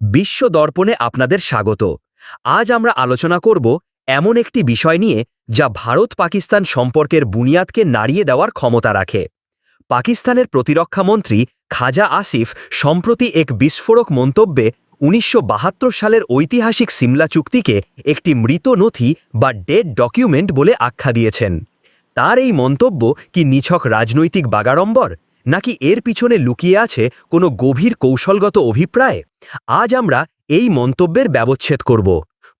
বিশ্ব দর্পণে আপনাদের স্বাগত। আজ আমরা আলোচনা করব এমন একটি বিষয় নিয়ে যা ভারত পাকিস্তান সম্পর্কের বুনিয়াদকে নাড়িয়ে দেওয়ার ক্ষমতা রাখে। পাকিস্তানের প্রতিরক্ষামন্ত্রী খাজা আসিফ সম্প্রতি এক বিস্ফোরক মন্তব্যে উনিশশো বাহাত্তর সালের ঐতিহাসিক সিমলা চুক্তিকে একটি মৃত নথি বা ডেড ডকুমেন্ট বলে আখ্যা দিয়েছেন। তার এই মন্তব্য কি নিছক রাজনৈতিক বাগাড়ম্বর? নাকি এর পিছনে লুকিয়ে আছে কোনো গভীর কৌশলগত অভিপ্রায়? আজ আমরা এই মন্তব্যের ব্যবচ্ছেদ করব।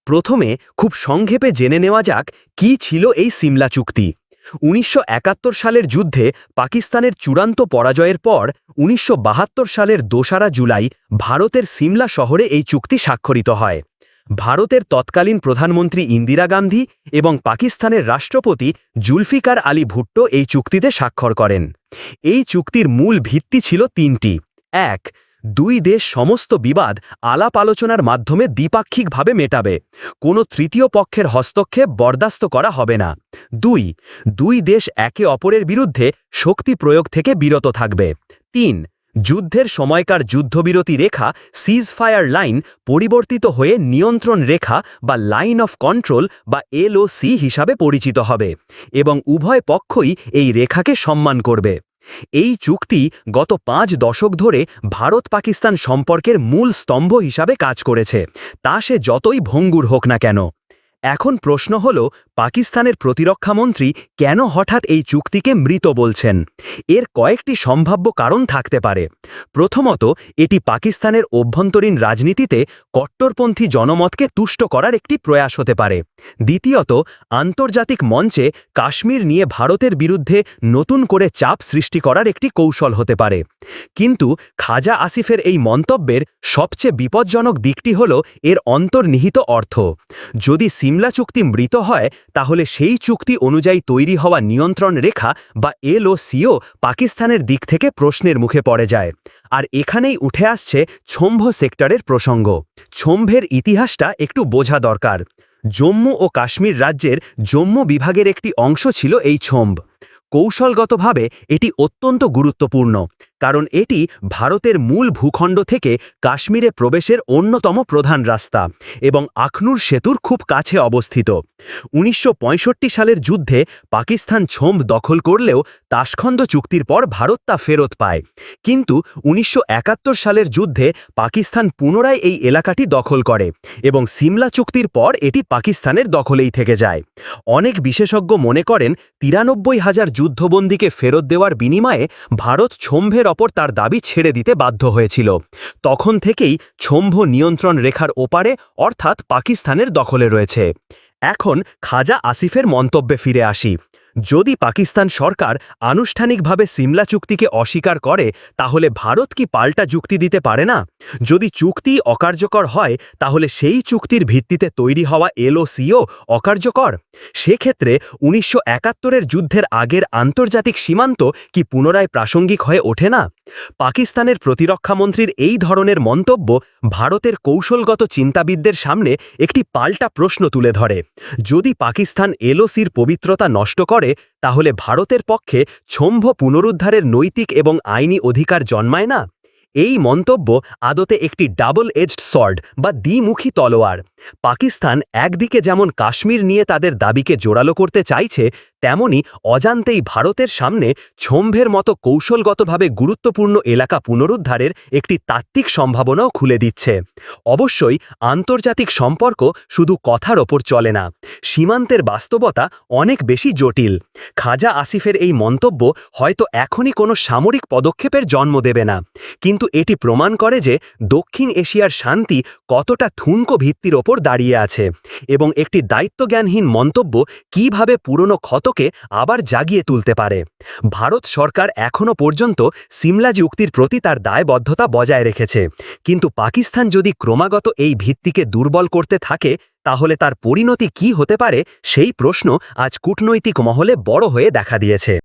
প্রথমে খুব সংক্ষেপে জেনে নেওয়া যাক কি ছিল এই সিমলা চুক্তি। উনিশশো একাত্তর সালের যুদ্ধে পাকিস্তানের চূড়ান্ত পরাজয়ের পর উনিশশো বাহাত্তর সালের দোসারা জুলাই ভারতের সিমলা শহরে এই চুক্তি স্বাক্ষরিত হয়। ভারতের তৎকালীন প্রধানমন্ত্রী ইন্দিরা গান্ধী এবং পাকিস্তানের রাষ্ট্রপতি জুলফিকার আলী ভুট্টো এই চুক্তিতে স্বাক্ষর করেন। এই চুক্তির মূল ভিত্তি ছিল তিনটি। এক, দুই দেশ সমস্ত বিবাদ আলাপ আলোচনার মাধ্যমে দ্বিপাক্ষিকভাবে মেটাবে। কোনো তৃতীয় পক্ষের হস্তক্ষেপ বরদাস্ত করা হবে না। দুই দুই দেশ একে অপরের বিরুদ্ধে শক্তি প্রয়োগ থেকে বিরত থাকবে। তিন যুদ্ধের সময়কার যুদ্ধবিরতি রেখা সিজফায়ার লাইন পরিবর্তিত হয়ে নিয়ন্ত্রণ রেখা বা লাইন অফ কন্ট্রোল বা এলওসি হিসাবে পরিচিত হবে এবং উভয় পক্ষই এই রেখাকে সম্মান করবে। এই চুক্তি গত পাঁচ দশক ধরে ভারত পাকিস্তান সম্পর্কের মূল স্তম্ভ হিসাবে কাজ করেছে। তা সে যতই ভঙ্গুর হোক না কেন। এখন প্রশ্ন হল, পাকিস্তানের প্রতিরক্ষামন্ত্রী কেন হঠাৎ এই চুক্তিকে মৃত বলছেন? এর কয়েকটি সম্ভাব্য কারণ থাকতে পারে। প্রথমত, এটি পাকিস্তানের অভ্যন্তরীণ রাজনীতিতে কট্টরপন্থী জনমতকে তুষ্ট করার একটি প্রয়াস হতে পারে। দ্বিতীয়ত, আন্তর্জাতিক মঞ্চে কাশ্মীর নিয়ে ভারতের বিরুদ্ধে নতুন করে চাপ সৃষ্টি করার একটি কৌশল হতে পারে। কিন্তু খাজা আসিফের এই মন্তব্যের সবচেয়ে বিপজ্জনক দিকটি হল, এর অন্তর্নিহিত অর্থ। যদি সিমলা চুক্তি মৃত হয়, তাহলে সেই চুক্তি অনুযায়ী তৈরি হওয়া নিয়ন্ত্রণ রেখা বা এল ও সিও পাকিস্তানের দিক থেকে প্রশ্নের মুখে পড়ে যায়। আর এখানেই উঠে আসছে ছম্ভ সেক্টরের প্রসঙ্গ। ছম্ভের ইতিহাসটা একটু বোঝা দরকার। জম্মু ও কাশ্মীর রাজ্যের জম্মু বিভাগের একটি অংশ ছিল এই ছোম্ভ। কৌশলগতভাবে এটি অত্যন্ত গুরুত্বপূর্ণ। কারণ এটি ভারতের মূল ভূখণ্ড থেকে কাশ্মীরে প্রবেশের অন্যতম প্রধান রাস্তা এবং আখনুর সেতুর খুব কাছে অবস্থিত। উনিশশো পঁয়ষট্টি সালের যুদ্ধে পাকিস্তান ছোম্ব দখল করলেও তাসখন্দ চুক্তির পর ভারত তা ফেরত পায়। কিন্তু উনিশশো একাত্তর সালের যুদ্ধে পাকিস্তান পুনরায় এই এলাকাটি দখল করে এবং সিমলা চুক্তির পর এটি পাকিস্তানের দখলেই থেকে যায়। অনেক বিশেষজ্ঞ মনে করেন তিরানব্বই হাজার যুদ্ধবন্দীকে ফেরত দেওয়ার বিনিময়ে ভারত ছোম্ভের অপর তার দাবি ছেড়ে দিতে বাধ্য হয়েছিল। তখন থেকেই ছম্ভ নিয়ন্ত্রণ রেখার ওপারে, অর্থাৎ পাকিস্তানের দখলে রয়েছে। এখন খাজা আসিফের মন্তব্যে ফিরে আসি। যদি পাকিস্তান সরকার আনুষ্ঠানিকভাবে সিমলা চুক্তিকে অস্বীকার করে, তাহলে ভারত কি পাল্টা যুক্তি দিতে পারে না? যদি চুক্তি অকার্যকর হয়, তাহলে সেই চুক্তির ভিত্তিতে তৈরি হওয়া এলওসিও অকার্যকর? সেক্ষেত্রে উনিশশো একাত্তরের যুদ্ধের আগের আন্তর্জাতিক সীমান্ত কি পুনরায় প্রাসঙ্গিক হয়ে ওঠে না? পাকিস্তানের প্রতিরক্ষামন্ত্রীর এই ধরনের মন্তব্য ভারতের কৌশলগত চিন্তাবিদদের সামনে একটি পাল্টা প্রশ্ন তুলে ধরে। যদি পাকিস্তান এলওসির পবিত্রতা নষ্ট করে তাহলে ভারতের পক্ষে ছম্ভ পুনরুদ্ধারের নৈতিক এবং আইনি অধিকার জন্মায় না? এই মন্তব্য আদতে একটি ডাবল এজড সর্ড বা দ্বিমুখী তলোয়ার। পাকিস্তান একদিকে যেমন কাশ্মীর নিয়ে তাদের দাবিকে জোরালো করতে চাইছে, তেমনি অজান্তেই ভারতের সামনে ছম্ভের মতো কৌশলগতভাবে গুরুত্বপূর্ণ এলাকা পুনরুদ্ধারের একটি তাত্ত্বিক সম্ভাবনাও খুলে দিচ্ছে। অবশ্যই আন্তর্জাতিক সম্পর্ক শুধু কথার ওপর চলে না, সীমান্তের বাস্তবতা অনেক বেশি জটিল। খাজা আসিফের এই মন্তব্য হয়তো এখনই কোনো সামরিক পদক্ষেপের জন্ম দেবে না কিন্তু এটি প্রমাণ করে যে দক্ষিণ এশিয়ার শান্তি কতটা থুনকো ভিত্তির ওপর দাঁড়িয়ে আছে এবং একটি দায়িত্বজ্ঞানহীন মন্তব্য কীভাবে পুরনো ক্ষতকে আবার জাগিয়ে তুলতে পারে। ভারত সরকার এখনও পর্যন্ত সিমলা যুক্তির প্রতি তার দায়বদ্ধতা বজায় রেখেছে। কিন্তু পাকিস্তান যদি ক্রমাগত এই ভিত্তিকে দুর্বল করতে থাকে, তাহলে তার পরিণতি কি হতে পারে সেই প্রশ্ন আজ কূটনৈতিক মহলে বড় হয়ে দেখা দিয়েছে।